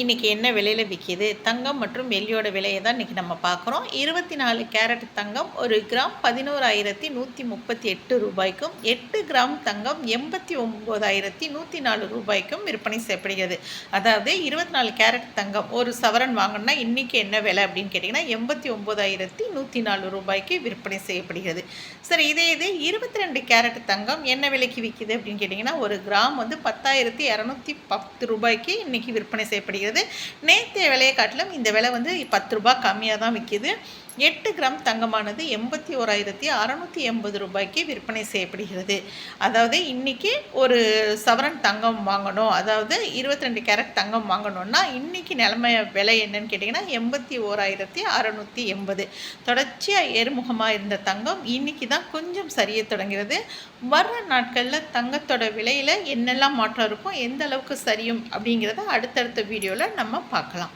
இன்றைக்கி என்ன விலையில் விற்கிது தங்கம் மற்றும் வெள்ளியோட விலையை தான் இன்றைக்கி நம்ம பார்க்குறோம். இருபத்தி நாலு கேரட் தங்கம் ஒரு கிராம் பதினோராயிரத்தி நூற்றி முப்பத்தி எட்டு ரூபாய்க்கும் எட்டு கிராம் தங்கம் எண்பத்தி ஒம்போதாயிரத்தி நூற்றி நாலு ரூபாய்க்கும் விற்பனை செய்யப்படுகிறது. அதாவது இருபத்தி நாலு கேரட் தங்கம் ஒரு சவரன் வாங்கினா இன்றைக்கி என்ன விலை அப்படின்னு கேட்டிங்கன்னா எண்பத்தி ஒம்போதாயிரத்தி நூற்றி நாலு ரூபாய்க்கு விற்பனை செய்யப்படுகிறது. சரி இதே இது இருபத்தி ரெண்டு கேரட் தங்கம் என்ன விலைக்கு விற்கிது அப்படின்னு கேட்டிங்கன்னா ஒரு கிராம் வந்து பத்தாயிரத்தி இரநூத்தி பத்து ரூபாய்க்கு இன்றைக்கி விற்பனை செய்யப்படுகிறது. நேற்றைய விலையை காட்டிலும் இந்த விலை வந்து பத்து ரூபாய் கம்மியாக தான் விற்கிது. எட்டு கிராம் தங்கமானது எண்பத்தி ஓராயிரத்தி அறநூற்றி எண்பது ரூபாய்க்கு விற்பனை செய்யப்படுகிறது. அதாவது இன்றைக்கி ஒரு சவரன் தங்கம் வாங்கணும். அதாவது இருபத்தி ரெண்டு கேரட் தங்கம் வாங்கணும்னா இன்றைக்கி நிலைமை விலை என்னன்னு கேட்டிங்கன்னா எண்பத்தி ஓராயிரத்தி அறநூற்றி எண்பது. தொடர்ச்சியாக ஏறுமுகமாக இருந்த தங்கம் இன்றைக்கி தான் கொஞ்சம் சரிய தொடங்கிறது வர்ற நாட்களில் தங்கத்தோட விலையில் என்னெல்லாம் மாற்றம் இருக்கும் எந்த அளவுக்கு சரியும் அப்படிங்கிறத அடுத்தடுத்த வீடியோவில் நம்ம பார்க்கலாம்.